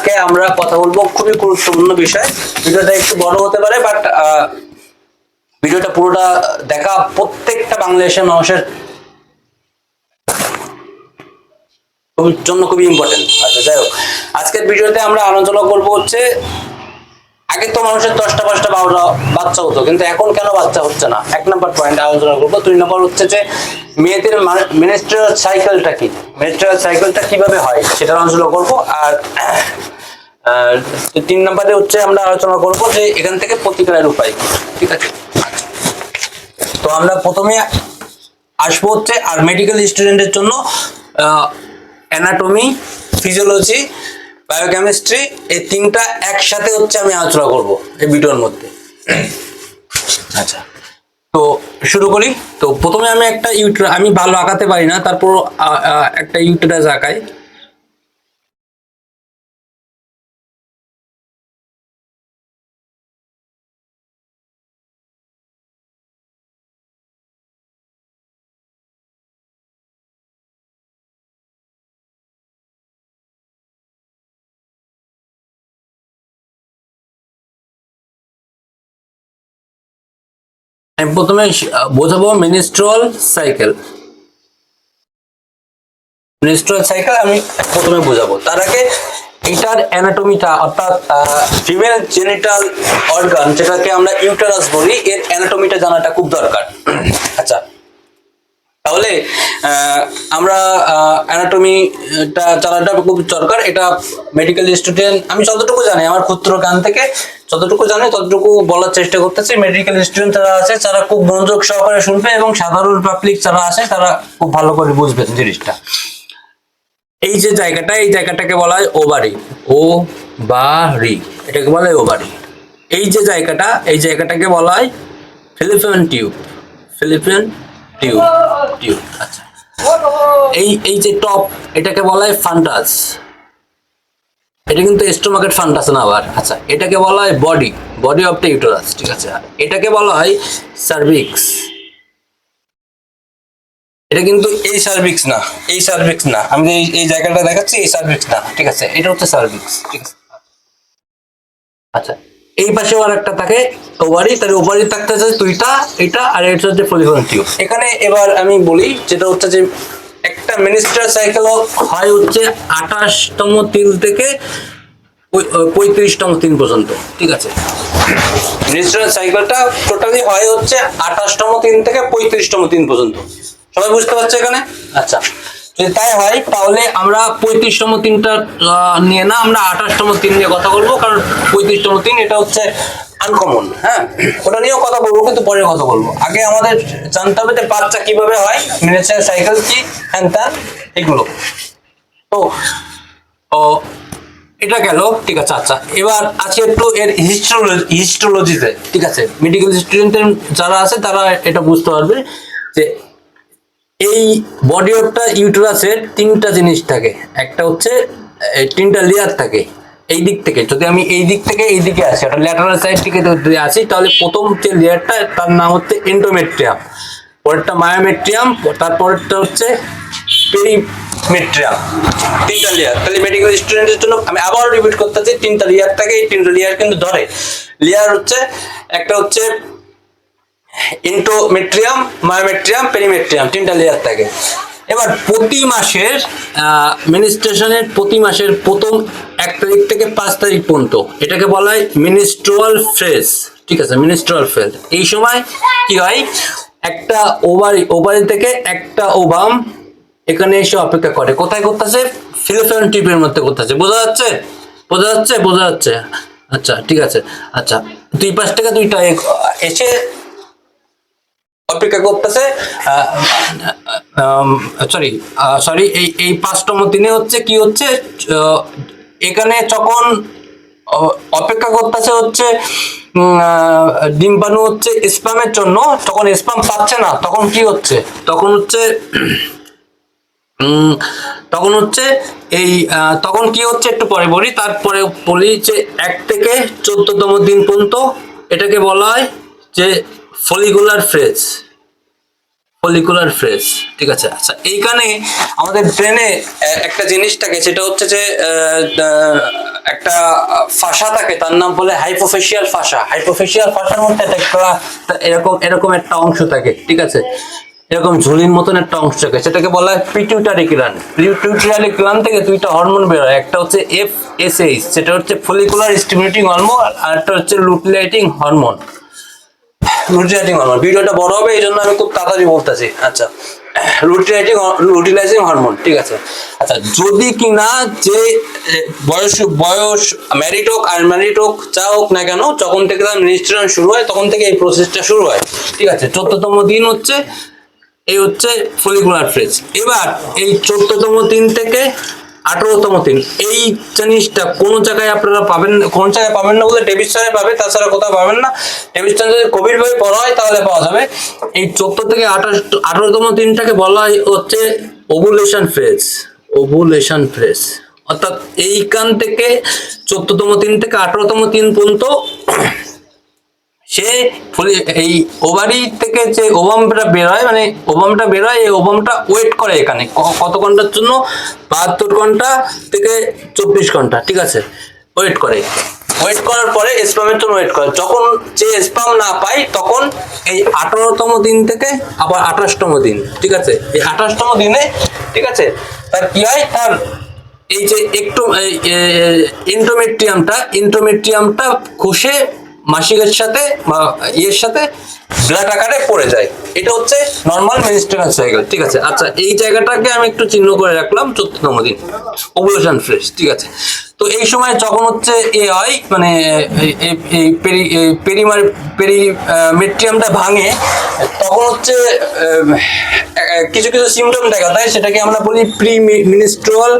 আজকে আমরা কথা বলব খুবই গুরুত্বপূর্ণ বিষয়। ভিডিওটা একটু বড় হতে পারে বাট ভিডিওটা পুরোটা দেখা প্রত্যেকটা বাংলাদেশের মানুষের জন্য খুবই ইম্পর্টেন্ট আচ্ছা যাই হোক। আজকের ভিডিওতে আমরা আলোচনা করব হচ্ছে আগে তো মানুষের দশটা পাঁচটা বারোটা বাচ্চা হতো, কিন্তু এখন কেন বাচ্চা হচ্ছে না? এক নম্বর পয়েন্ট আলোচনা করব। দুই নম্বর হচ্ছে যে, মেয়েদের মিনিস্ট্রিয়াল সাইকেলটা কি? মিনিস্ট্রিয়াল সাইকেলটা কীভাবে হয় সেটা আলোচনা করব। আর তিন নম্বরে হচ্ছে আমরা আলোচনা করব যে, এখান থেকে প্রতিকারের উপায় ঠিক আছে? তো আমরা প্রথমে আসব হচ্ছে আর মেডিকেল স্টুডেন্টের জন্য অ্যানাটমি ফিজিওলজি বায়োকেমিস্ট্রি এই তিনটা একসাথে হচ্ছে আমি আলোচনা করব এই ভিডিওর মধ্যে। আচ্ছা তো শুরু করি। তো প্রথমে আমি একটা ইউটার আমি ভালো আঁকাতে পারি না, তারপর একটা ইউটারাস আঁকাই। আমি প্রথমে বোঝাবো মিনিস্ট্রল সাইকেল মিনিস্ট্রল সাইকেল আমি প্রথমে বোঝাবো। তার আগে এটার অ্যানাটমিটা অর্থাৎ ফিমেল জেনিটাল অর্গান যেটাকে আমরা ইউটারাস বলি, এর অ্যানাটমিটা জানাটা খুব দরকার। আচ্ছা তাহলে আমরা অ্যানাটমিটা জানাটা খুব দরকার। এটা মেডিকেল স্টুডেন্ট আমি যতটুকু জানি, আমার ক্ষুদ্র জ্ঞান থেকে যতটুকু জানি, ততটুকু বলার চেষ্টা করতেছি। মেডিকেল স্টুডেন্ট যারা আছে, তারা খুব মনোযোগ সহকারে শুনবে এবং সাধারণ পাবলিক যারা আছে, তারা খুব ভালো করে বুঝবেন জিনিসটা। এই যে জায়গাটা, এই জায়গাটাকে বলা হয় ওবারি। ও বারি এটাকে বলা হয় ওভারি এই যে জায়গাটা, এই জায়গাটাকে বলা হয় fallopian tube. Fallopian tube tube আচ্ছা। এই এই যে টপ এটাকে বলা হয় ফান্টাস এটা কিন্তু স্টোমাকেট ফান্টাস না আবার। আচ্ছা এটাকে বলা হয় body body of the uterus ঠিক আছে? এটাকে বলা হয় সার্ভিক্স এটা কিন্তু এই সার্ভিক্স না, এই সার্ভিক্স না। আমি এই- এই জায়গাটা দেখাচ্ছি, এই সার্ভিক্স না, ঠিক আছে? এটা হচ্ছে সার্ভিক্স ঠিক আছে? আচ্ছা এই পাশে আর একটা থাকে ওভারি তার ওভারি থাকতে হচ্ছে দুইটা, এটা আর এটা হচ্ছে টিউব এখানে এবার আমি বলি, যেটা হচ্ছে যে একটা মিনিস্টার সাইকেল হয় হচ্ছে আঠাশতম তিল থেকে পঁয়ত্রিশতম তিন পর্যন্ত, ঠিক আছে? মিনিস্টার সাইকেলটা টোটালি হয় হচ্ছে আঠাশতম তিন থেকে পঁয়ত্রিশতম তিন পর্যন্ত। সবাই বুঝতে পারছে এখানে? আচ্ছা। তাই হয়, তাহলে আমরা পঁয়ত্রিশতম তিনটা নিয়ে না, আমরা আঠাশতম তিন নিয়ে কথা বলব, কারণ পঁয়ত্রিশতম তিন এটা হচ্ছে আনকমন হ্যাঁ? ওটা নিয়েও কথা বলব, কিন্তু পরে কথা বলব। আগে আমাদের জানতে হবে যে বাচ্চা কীভাবে হয় মিনিস্টার সাইকেল কি, হ্যান ত্যান, এগুলো। তো, ও, এটা গেল, ঠিক আছে আচ্ছা। এবার আছে একটু এর হিস্ট্রোলজি হিস্টোলজিতে ঠিক আছে? মেডিকেল স্টুডেন্টের যারা আছে, তারা এটা বুঝতে পারবে যে এই বডি অফটা ইউটেরাসের তিনটা জিনিস থাকে। একটা হচ্ছে তিনটা লেয়ার থাকে এই দিক থেকে। যদি আমি এই দিক থেকে এই দিকে আসি একটা ল্যাটারাল সাইড থেকে যদি আসি, তাহলে প্রথম যে লেয়ারটা তার নাম হচ্ছে এন্ডোমেট্রিয়াম পরেরটা মায়োমেট্রিয়াম তারপরেরটা হচ্ছে পেরিমেট্রিয়াম তিনটা লেয়ার তাহলে মেডিকেল স্টুডেন্টের জন্য আমি আবার রিপিট করতেছি, তিনটা লেয়ার থাকে, এই তিনটা লেয়ার কিন্তু ধরে। লেয়ার হচ্ছে, একটা হচ্ছে ইন্টোমেট্রিয়াম মায়োমেট্রিয়াম পেরিমেট্রিয়াম তিনটা লেয়ার থাকে। এবার প্রতি মাসের মিনিস্ট্রেশনের প্রতি মাসের প্রথম এক তারিখ থেকে পাঁচ তারিখ পর্যন্ত, এটাকে বলা হয় মিনিস্ট্রুয়াল ফ্রেজ ঠিক আছে? মিনিস্ট্রুয়াল ফ্রেজ এই সময় কি হয়? একটা ওভারি ওভারি থেকে একটা ওভাম এখানে এসে অপেক্ষা করে। কোথায় করতেছে? ফিলোফেন টিপের মধ্যে করতেছে। বোঝা যাচ্ছে? বোঝা যাচ্ছে? বোঝা যাচ্ছে। আচ্ছা ঠিক আছে। আচ্ছা দুই পাশ থেকে দুইটা এসে অপেক্ষা করতেছে সরি সরি এই এই পাঁচতম দিনে হচ্ছে কি হচ্ছে এখানে যখন অপেক্ষা করতেছে হচ্ছে ডিম্বাণু হচ্ছে স্পামের জন্য, তখন স্পাম পাচ্ছে না, তখন কি হচ্ছে, তখন হচ্ছে তখন হচ্ছে এই তখন কি হচ্ছে একটু পরে বলি, তারপরে বলি যে এক থেকে চোদ্দতম দিন পর্যন্ত এটাকে বলা হয় যে ফলিকুলার ফ্রেজ। ফলিকুলার ফ্রেস ঠিক আছে? আচ্ছা এইখানে আমাদের ব্রেনে একটা জিনিস থাকে, সেটা হচ্ছে যে একটা ফাঁসা থাকে, তার নাম বলে হাইপোফেশিয়াল ফাঁসা। হাইপোফেশিয়াল ফাঁসার মধ্যে একটা এরকম এরকম একটা অংশ থাকে, ঠিক আছে? এরকম ঝুলির মতন একটা অংশ থাকে, সেটাকে বলা হয় পিটিউটারি গ্ল্যান্ড পিটিউটারি গ্ল্যান্ড থেকে দুইটা হরমোন বের হয় একটা হচ্ছে এফ এস এইচ সেটা হচ্ছে ফলিকুলার স্টিমুলেটিং হরমোন আর একটা হচ্ছে লুটিলাইটিং হরমোন লুটিলাইজিং হরমোন ভিডিওটা বড় হবে এই জন্য আমি খুব তাড়াতাড়ি বলতেছি। আচ্ছা। লুটিলাইজিং লুটিলাইজিং হরমোন ঠিক আছে? আচ্ছা যদি কি না যে বয়স বয়স ম্যারিড হোক আর ম্যারিড হোক, যা হোক না কেন, যখন থেকে তার মিনিস্ট্রেশন শুরু হয়, তখন থেকে এই প্রসেসটা শুরু হয়। ঠিক আছে? চোদ্দতম দিন হচ্ছে, এই হচ্ছে ফলিকুলার ফ্রেজ এবার, এই চোদ্দতম দিন থেকে আঠারোতম দিন। এই জিনিসটা কোনো জায়গায় আপনারা পাবেন, কোন জায়গায় পাবেন না বলে ডেভিস্টানে পাবে, তাছাড়া কোথাও পাবেন না। ডেভিস্টান যদি কোভিড ভাবে পড়া হয় তাহলে পাওয়া যাবে। এই চোদ্দ থেকে আঠাশ, আঠারোতম দিনটাকে বলা হচ্ছে ওভুলেশন ফ্রেজ ওভুলেশন ফ্রেজ অর্থাৎ এইখান থেকে চোদ্দতম দিন থেকে আঠারোতম দিন পর্যন্ত সে এই ওভারি থেকে যে ওভামটা বের হয় মানে ওভামটা বের হয় এই ওভামটা ওয়েট করে এখানে। কত ঘণ্টার জন্য? বাহাত্তর ঘণ্টা থেকে চব্বিশ ঘণ্টা, ঠিক আছে? ওয়েট করে। ওয়েট করার পরে স্পামের জন্য ওয়েট করে। যখন যে স্পাম না পায়, তখন এই আঠারোতম দিন থেকে আবার আঠাশতম দিন, ঠিক আছে? এই আঠাশতম দিনে, ঠিক আছে? তার কি হয়? তার এই যে একটু ইন্টোমেট্রিয়ামটা ইন্টোমেট্রিয়ামটা খসে মাসিকের সাথে ইয়ের সাথে ব্লাড আকারে পড়ে যায়। এটা হচ্ছে নর্মাল মেনস্ট্রুয়াল সাইকেল ঠিক আছে? আচ্ছা এই জায়গাটাকে আমি একটু চিহ্ন করে রাখলাম চোদ্দতম দিন ওভুলেশন ফ্রেশ ঠিক আছে? তো এই সময় যখন হচ্ছে এ হয় মানে এই- পেরি পেরিমার পেরি মেট্রিয়ামটা ভাঙে, তখন হচ্ছে কিছু কিছু সিমটম দেখা দেয়, সেটাকে আমরা বলি প্রি মিনিস্ট্রুয়াল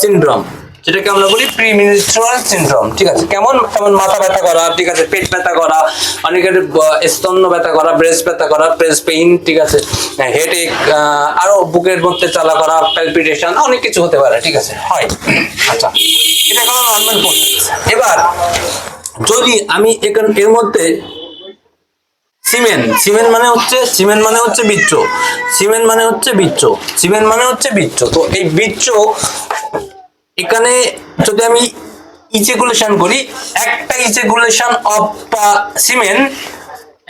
সিনড্রোম যেটাকে আমরা বলি প্রি মিনিস্ট্রুয়াল সিনড্রোম ঠিক আছে? কেমন কেমন মাথা ব্যথা করা, ঠিক আছে? পেট ব্যথা করা, অনেকের স্তন্য ব্যথা করা ব্রেস্ট ব্যথা করা ব্রেস্ট পেইন ঠিক আছে? হেডেক আরও বুকের মধ্যে চালা করা প্যালপিটেশন অনেক কিছু হতে পারে, ঠিক আছে? হয়। আচ্ছা। এটা কোনো নর্মাল প্রসেস এবার, যদি আমি এখান, এর মধ্যে সিমেন্ট সিমেন্ট মানে হচ্ছে, সিমেন্ট মানে হচ্ছে বিচ্ছ সিমেন্ট মানে হচ্ছে বিচ্ছ সিমেন্ট মানে হচ্ছে বিচ্ছ তো এই বিচ্ছ এখানে যদি আমি ইজেগুলেশন করি, একটা ইজেগুলেশন অফ সিমেন্ট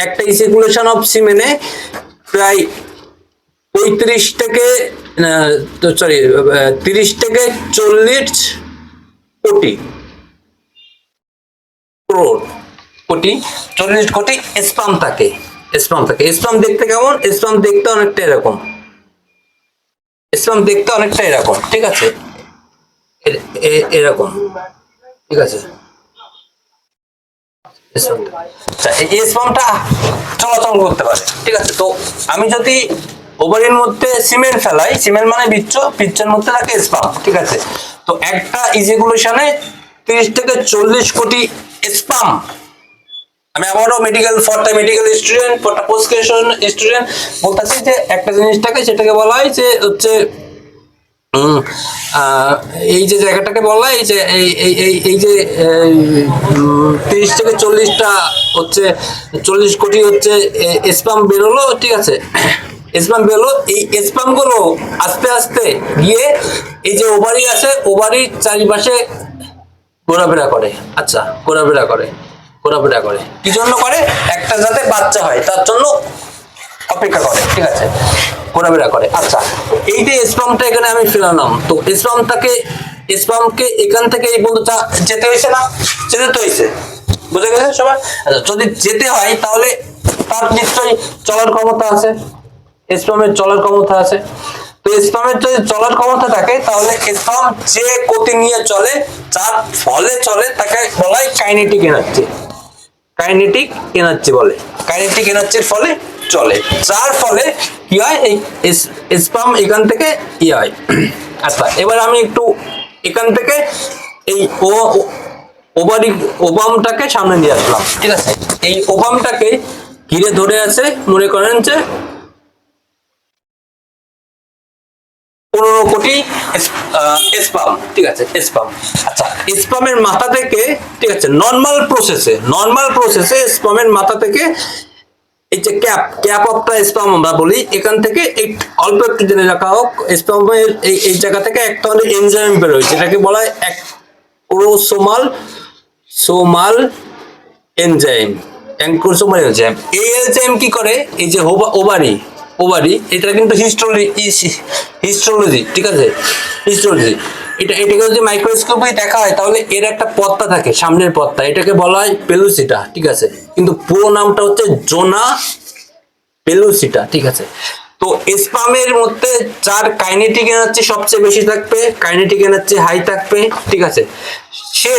একটা ইজেগুলেশন অফ সিমেন্টে প্রায় পঁয়ত্রিশ থেকে সরি তিরিশ থেকে চল্লিশ কোটি কোটি, চল্লিশ কোটি স্পাম থাকে স্পাম থাকে। স্পাম দেখতে কেমন? স্পাম দেখতে অনেকটা এরকম। স্পাম দেখতে অনেকটা এরকম, ঠিক আছে? এরকম। ঠিক আছে? স্পামটা। আচ্ছা ঠিক আছে? তো আমি যদি মধ্যে সিমেন্ট ফেলাই, সিমেন্ট মানে মধ্যে থাকে ঠিক আছে? তো একটা তিরিশ থেকে চল্লিশ কোটি আমি আবারও মেডিকেল মেডিকেল স্টুডেন্ট ফরটা স্টুডেন্ট বলতেছি যে একটা জিনিসটাকে, সেটাকে বলা হয় যে হচ্ছে এই যে জায়গাটাকে বলা হয় যে এই এই এই এই যে তিরিশ থেকে চল্লিশটা হচ্ছে, চল্লিশ কোটি হচ্ছে স্পাম বেরোলো ঠিক আছে? স্পাম বেরোলো এই স্পামগুলো আস্তে আস্তে গিয়ে এই যে ওভারি আছে ওভারির চারিপাশে ঘোরাফেরা করে। আচ্ছা ঘোরাফেরা করে ঘোরাফেরা করে। কি জন্য করে? একটা যাতে বাচ্চা হয়, তার জন্য অপেক্ষা করে, ঠিক আছে? ঘোরাফেরা করে। আচ্ছা এই যে স্পামটা এখানে আমি ফেলালাম তো স্পামটাকে স্পামকে এখান থেকে এই বন্ধুটা যেতে হয়েছে না? যেতে তো হয়েছে। বুঝে গেছে সবাই? আচ্ছা যদি যেতে হয়, তাহলে তার নিশ্চয়ই চলার ক্ষমতা আছে। স্পামের চলার ক্ষমতা আছে। তো স্পামের যদি চলার ক্ষমতা থাকে, তাহলে স্পাম যে গতি নিয়ে চলে, যার ফলে চলে, তাকে বলা হয় কাইনেটিক এনার্জি। কাইনেটিক এনার্জি বলে। কাইনেটিক এনার্জির ফলে চলে। যার ফলে কি হয়, এই স্পাম এখান থেকে ই হয়। আচ্ছা এবার আমি একটু এখান থেকে এই ও ওভারি ওবামটাকে সামনে নিয়ে আসলাম, ঠিক আছে? এই ওবামটাকে ঘিরে ধরে আছে, মনে করেন যে পনেরো কোটি স্পাম ঠিক আছে স্পাম আচ্ছা স্পামের মাথা থেকে, ঠিক আছে নর্মাল প্রসেসে নর্মাল প্রসেসে স্পামের মাথা থেকে এই যে ক্যাপ ক্যাপ অফটা স্পাম আমরা বলি, এখান থেকে অল্প একটু জেনে রাখা হোক স্পামের এই এই জায়গা থেকে একটা হলো এনজাইম বেরোয় যেটাকে বলা হয় এক ওরোসোমাল সোমাল এনজাইম অ্যাঙ্কোসোমাল এনজাইম এই এনজাইম কি করে? এই যে ওভারি ওভারি এটা কিন্তু হিস্টোলজি হিস্টোলজি ঠিক আছে? হিস্টোলজি এটা, এটাকে যদি মাইক্রোস্কোপে দেখা হয়, তাহলে এর একটা পত্তা থাকে, সামনের পত্তা। এটাকে বলা হয় পেলুসিটা ঠিক আছে? কিন্তু পুরো নামটা হচ্ছে জোনা পেলুসিটা ঠিক আছে? তো স্পামের মধ্যে যার কাইনেটিক এনার্জি সবচেয়ে বেশি থাকবে কাইনেটিক এনার্জি হাই থাকবে, ঠিক আছে? সে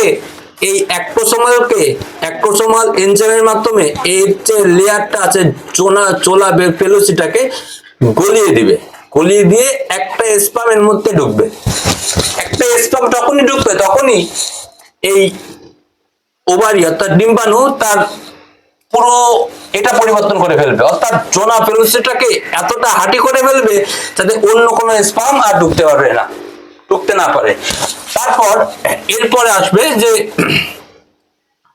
এই অ্যাক্টোসোমালকে অ্যাক্টোসোমাল এনজাইমের মাধ্যমে এই যে লেয়ারটা আছে চোনা চোলা পেলুসিটাকে গলিয়ে দিবে। গলিয়ে দিয়ে একটা স্পামের মধ্যে ঢুকবে। একটা স্পাম তখনই ঢুকবে, তখনই এই ওভারি অর্থাৎ ডিম্বাণু তার পুরো এটা পরিবর্তন করে ফেলবে। অর্থাৎ জোনা পেলুসিটাকে এতটা হাঁটি করে ফেলবে যাতে অন্য কোনো স্পাম আর ঢুকতে পারবে না, ঢুকতে না পারে। তারপর এরপরে আসবে যে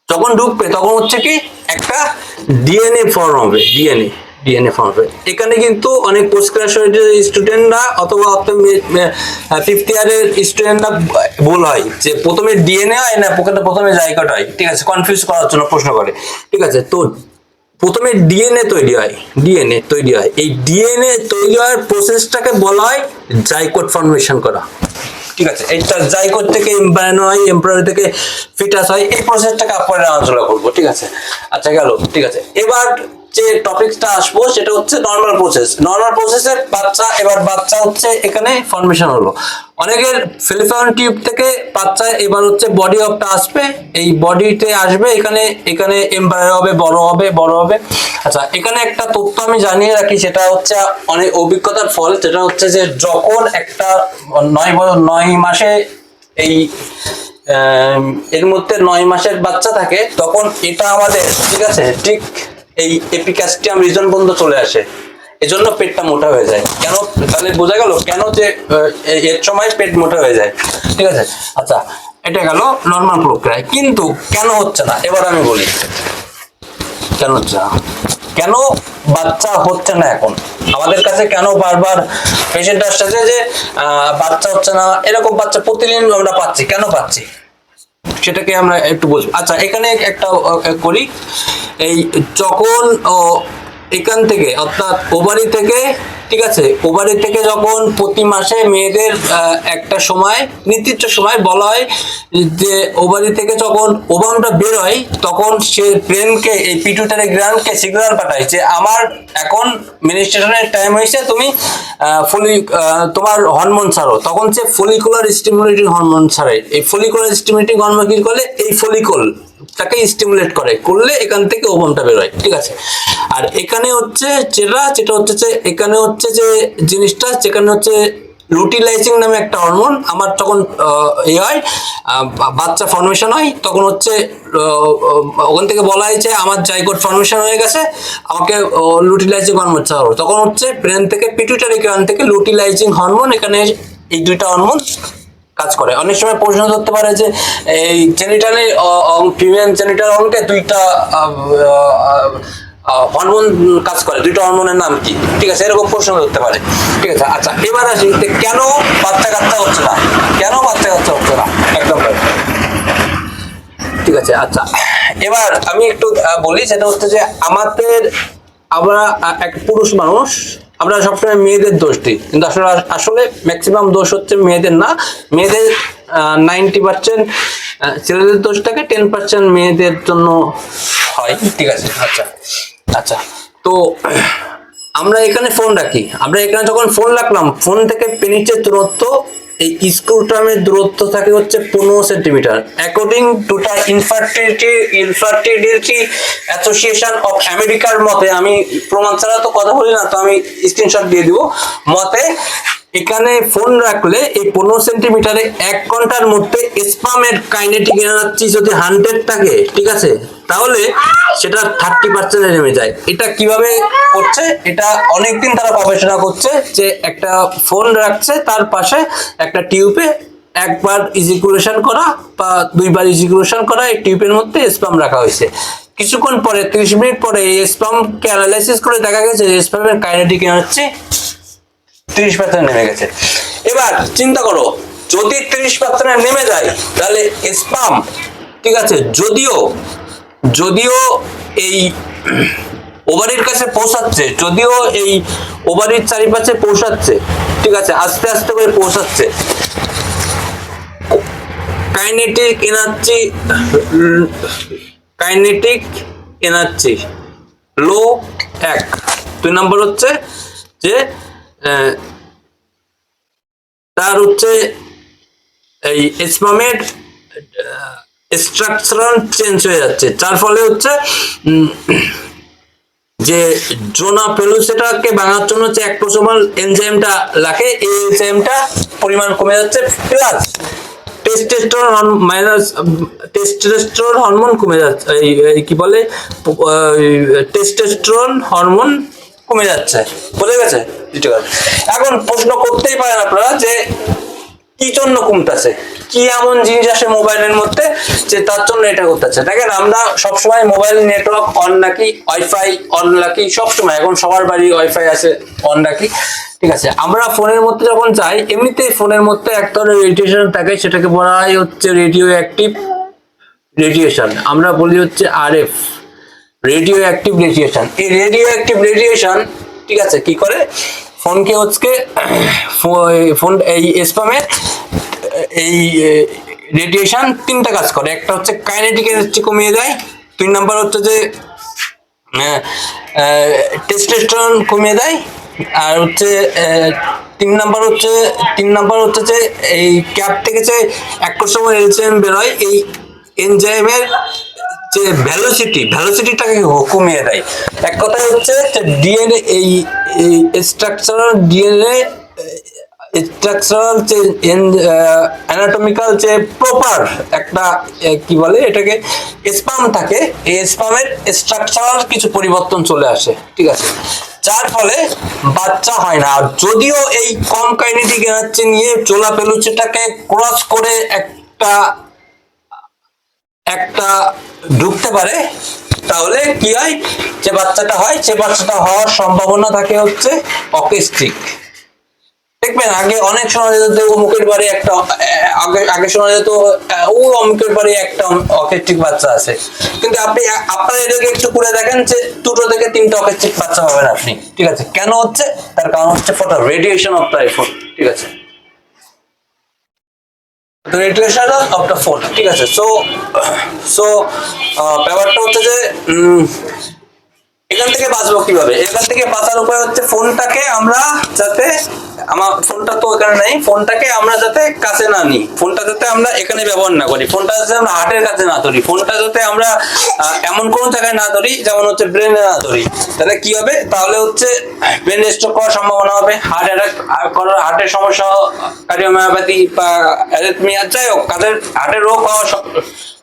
যখন ঢুকবে তখন হচ্ছে কি একটা ডিএনএ ফর্ম হবে ডিএনএ ডিএনএ ফর্ম এখানে কিন্তু অনেক পোস্ট গ্রাজুয়েটের স্টুডেন্টরা অথবা ফিফথ ইয়ারের স্টুডেন্টরা ভুল হয়, যে প্রথমে ডিএনএ হয় না প্রথমে জায়গাটা হয়। ঠিক আছে কনফিউজ করার জন্য প্রশ্ন করে। ঠিক আছে, তো প্রথমে ডিএনএ তৈরি হয় ডিএনএ তৈরি হয়। এই ডিএনএ তৈরি হওয়ার প্রসেসটাকে বলা হয় জাইকোট ফর্মেশন করা। ঠিক আছে এইটা জাইকোট থেকে এমব্রায়ন হয় এমব্রায়ন থেকে ফিটাস হয়, এই প্রসেসটাকে আপনারা আলোচনা করব। ঠিক আছে আচ্ছা গেল, ঠিক আছে। এবার যে টপিকটা আসব সেটা হচ্ছে নর্মাল প্রসেস নর্মাল প্রসেসের বাচ্চা, এবার বাচ্চা হচ্ছে এখানে ফর্মেশন হলো। অনেকের ফিলিফান টিউব থেকে বাচ্চা এবার হচ্ছে বডি অফটা আসবে, এই বডিতে আসবে, এখানে এখানে এমব্রায়ন হবে, বড় হবে বড় হবে। আচ্ছা এখানে একটা তথ্য আমি জানিয়ে রাখি, সেটা হচ্ছে অনেক অভিজ্ঞতার ফল, সেটা হচ্ছে যে যখন একটা নয় নয় মাসে এই এর মধ্যে নয় মাসের বাচ্চা থাকে, তখন এটা আমাদের, ঠিক আছে, ঠিক এই এপিক্যাস্টিয়াম রিজন পর্যন্ত চলে আসে। এজন্য পেটটা মোটা হয়ে যায়। কেন? তাহলে বোঝা গেল, কেন যে এর সময় পেট মোটা হয়ে যায়। ঠিক আছে? আচ্ছা এটা গেল নর্মাল প্রক্রিয়া। কিন্তু কেন হচ্ছে না? এবার আমি বলি। কেন হচ্ছে না? কেন বাচ্চা হচ্ছে না এখন? আমাদের কাছে কেন বারবার পেশেন্ট আসছে যে বাচ্চা হচ্ছে না? এরকম বাচ্চা প্রতিদিন আমরা পাচ্ছি। কেন পাচ্ছি? সেটাকে আমরা একটু বলছি আচ্ছা এখানে একটা করি। এই যখন এখান থেকে, অর্থাৎ ওভারি থেকে ঠিক আছে? ওভারি থেকে যখন প্রতি মাসে মেয়েদের একটা সময়, নির্দিষ্ট সময় বলা হয় যে ওভারি থেকে যখন ওভামটা বের হয়, তখন সে ব্রেনকে এই পিটুটারি গ্রানকে সিগন্যাল পাঠায় যে আমার এখন মিনিস্ট্রেশনের টাইম হয়েছে, তুমি ফলি তোমার হরমোন ছাড়ো। তখন সে ফলিকুলার স্টিমুলেটিং হরমোন ছাড়ে এই ফলিকুলার স্টিমুলেটিং হরমোন কি করলে? এই ফলিকল তাকে স্টিমুলেট করে করলে এখান থেকে ওভামটা বেরোয় ঠিক আছে আর এখানে হচ্ছে যেটা যেটা হচ্ছে যে এখানে হচ্ছে যে জিনিসটা যেখানে হচ্ছে লুটিলাইজিং নামে একটা হরমোন আমার আহ, এ হয় বাচ্চা ফর্মেশন হয় তখন হচ্ছে ওখান থেকে বলা হয় যে আমার জাইগোট ফর্মেশন হয়ে গেছে আমাকে লুটিলাইজিং হরমোন হবে। তখন হচ্ছে ব্রেন থেকে পিটুইটারি গ্রান থেকে লুটিলাইজিং হরমোন এখানে এই দুইটা হরমোন কাজ করে। অনেক সময় প্রশ্ন ধরতে পারে যে, এই জেনিটালের ফিমেল জেনিটাল অঙ্কে দুইটা হরমোন কাজ করে। দুইটা হরমোনের নাম কি? ঠিক আছে, এরকম প্রশ্ন ধরতে পারে। ঠিক আছে আচ্ছা এবার আসি কেন বাচ্চা কাচ্চা হচ্ছে না? কেন বাচ্চা কাচ্চা হচ্ছে না? একদম ঠিক আছে আচ্ছা এবার আমি একটু বলি, সেটা হচ্ছে যে আমাদের, আমরা এক পুরুষ মানুষ আমরা সবসময় মেয়েদের দোষ দিই। কিন্তু আসলে আসলে ম্যাক্সিমাম দোষ হচ্ছে মেয়েদের না। মেয়েদের নাইনটি পার্সেন্ট ছেলেদের দোষটাকে টেন পার্সেন্ট মেয়েদের জন্য হয়। ঠিক আছে আচ্ছা আচ্ছা। তো আমরা এখানে ফোন রাখি। আমরা এখানে যখন ফোন রাখলাম ফোন থেকে পেনিচের দূরত্ব এই স্ক্রুটামের দূরত্ব থাকে হচ্ছে পনেরো centimetre. According to the infertility infertility association of America মতে, আমি প্রমাণ ছাড়া তো কথা বলি না, তো আমি স্ক্রিনশট দিয়ে দিব। মতে, এখানে ফোন রাখলে এই পনেরো সেন্টিমিটারে এক ঘণ্টার মধ্যে স্পামের কাইনেটিক এনার্জি যদি হান্ড্রেড থাকে, ঠিক আছে? তাহলে সেটা থার্টি পার্সেন্টে নেমে যায়। এটা কীভাবে করছে? এটা অনেকদিন তারা গবেষণা করছে যে একটা ফোন রাখছে, তার পাশে একটা টিউবে একবার ইজিকুলেশন করা বা দুইবার ইজিকুলেশন করা এই টিউবের মধ্যে স্পাম রাখা হয়েছে। কিছুক্ষণ পরে, তিরিশ মিনিট পরে এই স্পামকে অ্যানালাইসিস করে দেখা গেছে যে স্পামের কাইনেটিক এনার্জি তিরিশ পার্সেন্ট নেমে গেছে। এবার চিন্তা করো, যদি তিরিশ পার্সেন্ট নেমে যায়, তাহলে স্পাম ঠিক আছে? যদিও যদিও এই ওভারির কাছে পৌঁছাচ্ছে, যদিও এই ওভারির চারিপাশে পৌঁছাচ্ছে, ঠিক আছে, আস্তে আস্তে করে পৌঁছাচ্ছে। Kinetic energy kinetic energy, low এক। দুই নম্বর হচ্ছে যে তার হচ্ছে এই স্পামের স্ট্রাকচারাল চেঞ্জ হয়ে যাচ্ছে। যার ফলে হচ্ছে যে জোনা পেলুসেটাকে ভাঙার জন্য যে অ্যাক্টোসোমাল এনজাইমটা লাগে, এই এনজাইমটা পরিমাণ কমে যাচ্ছে plus testosterone minus testosterone hormone কমে যাচ্ছে, এই কি বলে টেস্টোস্টেরন হরমোন কমে যাচ্ছে। বুঝে গেছে? এখন প্রশ্ন করতেই পারেন আপনারা যে কি জন্য কমতেছে কি এমন জিনিস আসে মোবাইলের মধ্যে যে তার জন্য এটা করতেছে দেখেন, আমরা সবসময় মোবাইল নেটওয়ার্ক অন রাখি ওয়াইফাই অন রাখি, সবসময়। এখন সবার বাড়ি ওয়াইফাই আছে অন রাখি। ঠিক আছে, আমরা ফোনের মধ্যে যখন যাই, এমনিতেই ফোনের মধ্যে এক ধরনের রেডিয়েশন থাকে, সেটাকে বলা হয় হচ্ছে রেডিও অ্যাক্টিভ রেডিয়েশন আমরা বলি হচ্ছে R F radio active radiation এই রেডিও অ্যাক্টিভ রেডিয়েশন ঠিক আছে, কি করে? ফোনকে হচ্ছে ফোন, এই স্পামের এই রেডিয়েশন তিনটা কাজ করে। একটা হচ্ছে কাইনেটিক এনার্জি কমিয়ে দেয়। তিন নাম্বার হচ্ছে যে টেস্টোস্টেরন কমিয়ে দেয়। আর হচ্ছে তিন নাম্বার হচ্ছে, তিন নাম্বার হচ্ছে যে, এই ক্যাপ থেকে যে একটা সময় এনজাইম বেরোয় এই এনজাইমের যে ভ্যালোসিটি ভ্যালোসিটিটাকে কমিয়ে দেয়। এক কথায় হচ্ছে যে ডিএনএ এই স্ট্রাকচারাল ডিএনএ স্ট্রাকচারাল যে অ্যানাটমিক্যাল যে প্রপার একটা কি বলে এটাকে স্পাম থাকে, এই স্পামের স্ট্রাকচারাল কিছু পরিবর্তন চলে আসে, ঠিক আছে? যার ফলে বাচ্চা হয় না। আর যদিও এই কম কাইনেটিক এনার্জি নিয়ে চোলা পেলুচিটাকে ক্রস করে একটা ঢুকতে পারে, তাহলে কি হয়? যে বাচ্চাটা হয় সে বাচ্চাটা হওয়ার সম্ভাবনা থাকে হচ্ছে অকেস্টিক। দেখবেন, আগে অনেক সময় যেত অমুকের বাড়ি একটা, আগে আগে শোনা যেত ও অমুকের বাড়ি একটা অকেস্টিক বাচ্চা আছে। কিন্তু আপনি, আপনার এটাকে একটু করে দেখেন যে দুটো থেকে তিনটা অকেস্টিক বাচ্চা পাবেন আপনি। ঠিক আছে? কেন হচ্ছে? তার কারণ হচ্ছে photo radiation of the iPhone ঠিক আছে? রেডিয়েশন অফ দ্য ফোন ঠিক আছে? সো সো ব্যাপারটা হচ্ছে যে এখান থেকে বাঁচবো কীভাবে? এখান থেকে বাঁচার উপায় হচ্ছে ফোনটাকে আমরা যাতে আমার ফোনটা তো এখানে নেই, ফোনটাকে আমরা যাতে কাছে না নিই, ফোনটা যাতে আমরা এখানে ব্যবহার না করি, ফোনটা যাতে আমরা হার্টের কাছে না ধরি, ফোনটা যাতে আমরা এমন কোনো জায়গায় না ধরি যেমন হচ্ছে ব্রেনে না ধরি। তাহলে কি হবে? তাহলে হচ্ছে ব্রেন স্ট্রোক করার সম্ভাবনা হবে, হার্ট অ্যাটাক করার হার্টের সমস্যা, কার্ডিওমায়োপ্যাথি বা অ্যারিথমিয়া, যাই হোক কাদের হার্টের রোগ হওয়ার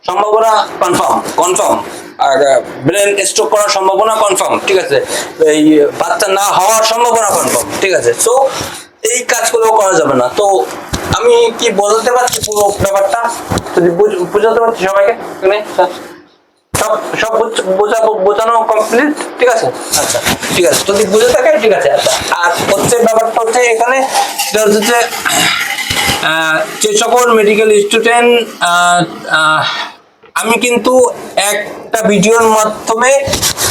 সম্ভাবনা কনফার্ম কনফার্ম আর ব্রেন স্ট্রোক করার সম্ভাবনা কনফার্ম ঠিক আছে? এই বাচ্চা না হওয়ার সম্ভাবনা কনফার্ম ঠিক আছে? সো এই কাজগুলো করা যাবে না। তো আমি কি বোঝাতে পারছি পুরো ব্যাপারটা? যদি বুঝ- বোঝাতে পারছি সবাইকে? সব সব বুঝ- বোঝাবো বোঝানো কমপ্লিট ঠিক আছে? আচ্ছা ঠিক আছে। যদি বুঝে থাকে, ঠিক আছে। আচ্ছা আর হচ্ছে ব্যাপারটা হচ্ছে এখানে হচ্ছে যে সকল মেডিকেল স্টুডেন্ট আমি কিন্তু একটা ভিডিওর মাধ্যমে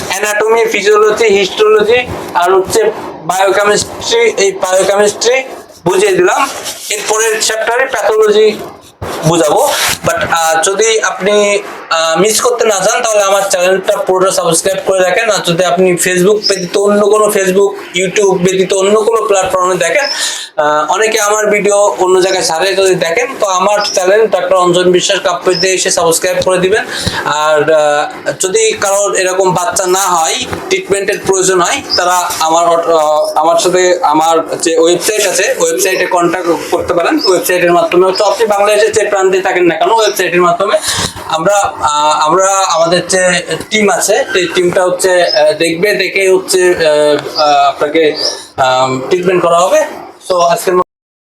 অ্যানাটমি ফিজিওলজি হিস্টোলজি আর হচ্ছে বায়োকেমিস্ট্রি এই বায়োকেমিস্ট্রি বুঝিয়ে দিলাম। এরপরের চ্যাপ্টারে প্যাথোলজি বুঝাবো। বাট যদি আপনি মিস করতে না চান, তাহলে আমার চ্যানেলটা পুরোটা সাবস্ক্রাইব করে রাখেন। আর যদি আপনি ফেসবুক ব্যতীত অন্য কোনো ফেসবুক ইউটিউব ব্যতীত অন্য কোনো প্ল্যাটফর্মে দেখেন অনেকে আমার ভিডিও অন্য জায়গায় ছাড়ে যদি দেখেন, তো আমার চ্যানেল ডাক্তার অঞ্জন বিশ্বাস কাপ্পিতে এসে সাবস্ক্রাইব করে দিবেন। আর যদি কারোর এরকম বাচ্চা না হয় ট্রিটমেন্টের প্রয়োজন হয়, তারা আমার আমার সাথে আমার যে ওয়েবসাইট আছে ওয়েবসাইটে কন্ট্যাক্ট করতে পারেন। ওয়েবসাইটের মাধ্যমে হচ্ছে আপনি বাংলাদেশের যে প্রান্তে থাকেন না কেন? ওয়েবসাইটের মাধ্যমে। আমরা আমরা আমাদের যে টিম আছে, সেই টিমটা হচ্ছে দেখবে দেখে হচ্ছে আপনাকে ট্রিটমেন্ট করা হবে। তো আজকের